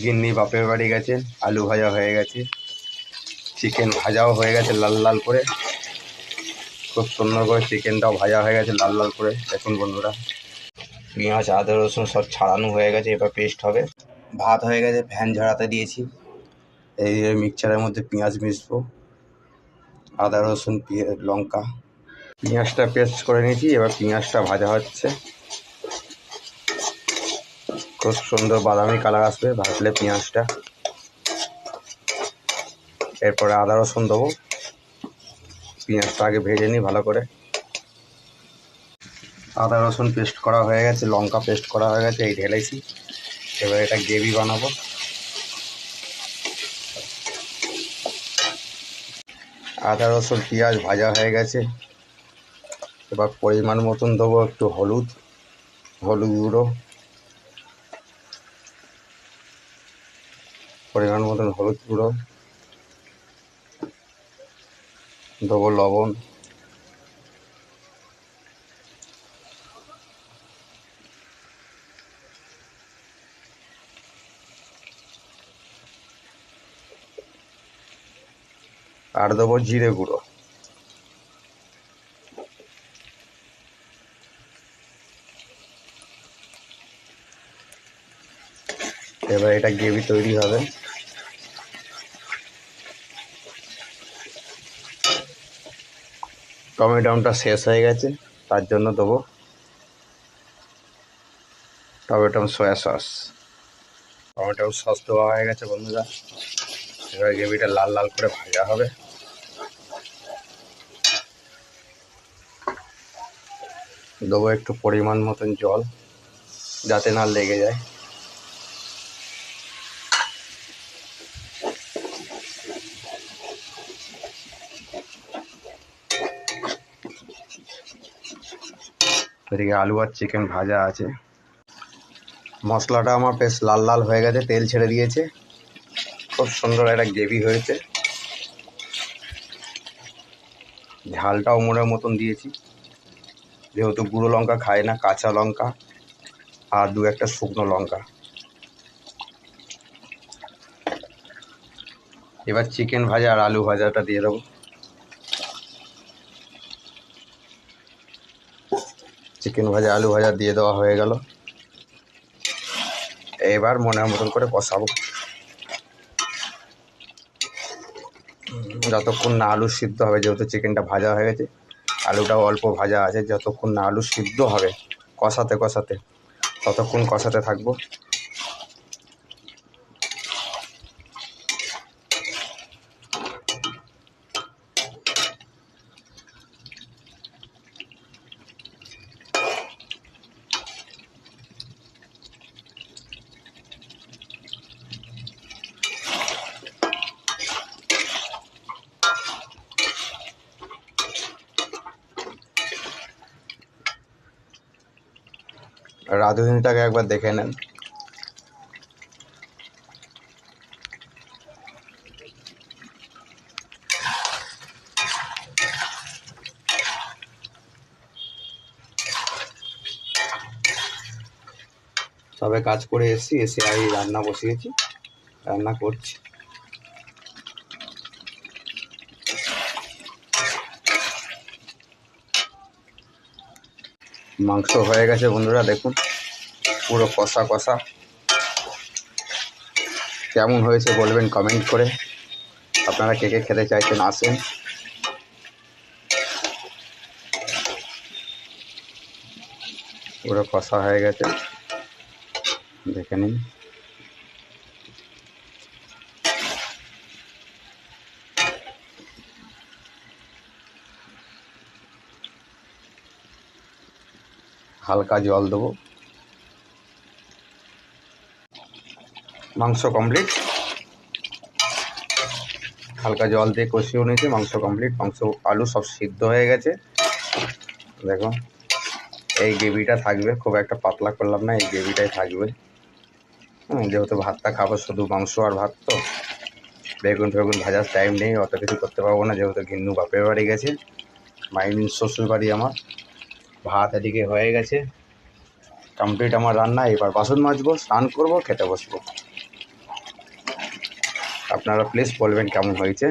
গিন্নি বাপের বাড়ি গেছে, আলু ভাজা হয়ে গেছে, চিকেন ভাজাও হয়ে গেছে লাল লাল করে। খুব সুন্দর করে চিকেনটাও ভাজা হয়ে গেছে লাল লাল করে। দেখুন বন্ধুরা, পেঁয়াজ, আদা, রসুন সব ছাড়ানো হয়ে গেছে, এবার পেস্ট হবে। ভাত হয়ে গেছে ফ্যান ঝরাতে দিয়েছি। এই মিক্সচারের মধ্যে পেঁয়াজ মিশবো, আদা, রসুন লঙ্কা। পেঁয়াজটা পেস্ট করে নিয়েছি, এবার পেঁয়াজটা ভাজা হচ্ছে। খুব সুন্দর বাদামি কালার আসবে, ভাজলে পেঁয়াজটা। এরপরে আদা, রসুন দেবো। পেঁয়াজটা আগে ভেজে নিই ভালো করে। আদা, রসুন পেস্ট করা হয়ে গেছে, লঙ্কা পেস্ট করা হয়ে গেছে, এই ঢেলেছি। এবার এটা গ্রেভি বানাবো। আদা, রসুন, পেঁয়াজ ভাজা হয়ে গেছে। এবার পরিমাণ মতন দেবো একটু হলুদ হলুদ গুঁড়ো। পরিমাণ মতন হলুদ গুঁড়ো দেবো লবণ আর দেবো জিরে গুঁড়ো। এবার এটা গ্রেভি তৈরি হবে। টমেটোটা শেষ হয়ে গেছে, তার জন্য দেবো tomato soya sauce. Tomato sauce দেওয়া হয়ে গেছে বন্ধুরা। এবার গ্রেভিটা লাল লাল করে ভাজা হবে। দেবো একটু পরিমাণ মতন জল, যাতে না লেগে যায়। এদিকে আলু আর চিকেন ভাজা আছে। মশলাটা আমার বেশ লাল লাল হয়ে গেছে, তেল ছেড়ে দিয়েছে। খুব সুন্দর একটা গ্রেভি হয়েছে। ঝালটাও মোড়ের মতন দিয়েছি। যেহেতু গুঁড়ো লঙ্কা খায় না, কাঁচা লঙ্কা আর দু একটা শুকনো লঙ্কা। এবার চিকেন ভাজা আর আলু ভাজাটা দিয়ে দেবো। চিকেন ভাজা, আলু ভাজা দিয়ে দেওয়া হয়ে গেল। এবার মনে মতন করে কষাবো। যতক্ষণ না আলু সিদ্ধ হবে, যেহেতু চিকেনটা ভাজা হয়ে গেছে, আলুটাও অল্প ভাজা আছে, যতক্ষণ না আলু সিদ্ধ হবে, কষাতে কষাতে, ততক্ষণ কষাতে থাকব। রাঁধুনিটাকে একবার দেখে নেন। সবে কাজ করে এসেছি এসে আমি রান্না বসিয়েছি রান্না করছি। মাংস হয়ে গেছে বন্ধুরা, দেখুন। পুরো কষা কষা। কেমন হয়েছে বলবেন কমেন্ট করে। আপনারা কে কে খেতে চাইছেন আসেন। পুরো কষা হয়ে গেছে। দেখে নিন। হালকা জল দেবো। মাংস কমপ্লিট হালকা জল দিয়ে কষিয়েও নিয়েছি, মাংস কমপ্লিট মাংস, আলু সব সিদ্ধ হয়ে গেছে। দেখো, এই গ্রেভিটা থাকবে, খুব একটা পাতলা করলাম না, এই গ্রেভিটাই থাকবে। যেহেতু ভাতটা খাব, শুধু মাংস আর ভাত তো। বেগুন ফেগুন ভাজার টাইম নেই, অত কিছু করতে পারব না, যেহেতু গিন্নু বাপের বাড়ি গেছে। মাইনিন শ্বশুর বাড়ি আমার। ভাত এদিকে হয়ে গেছে। কমপ্লিট আমার রান্না, এবার বাসন মাজবো, স্নান করব, খেতে বসবো। আপনারা প্লিজ বলবেন কেমন হয়েছে।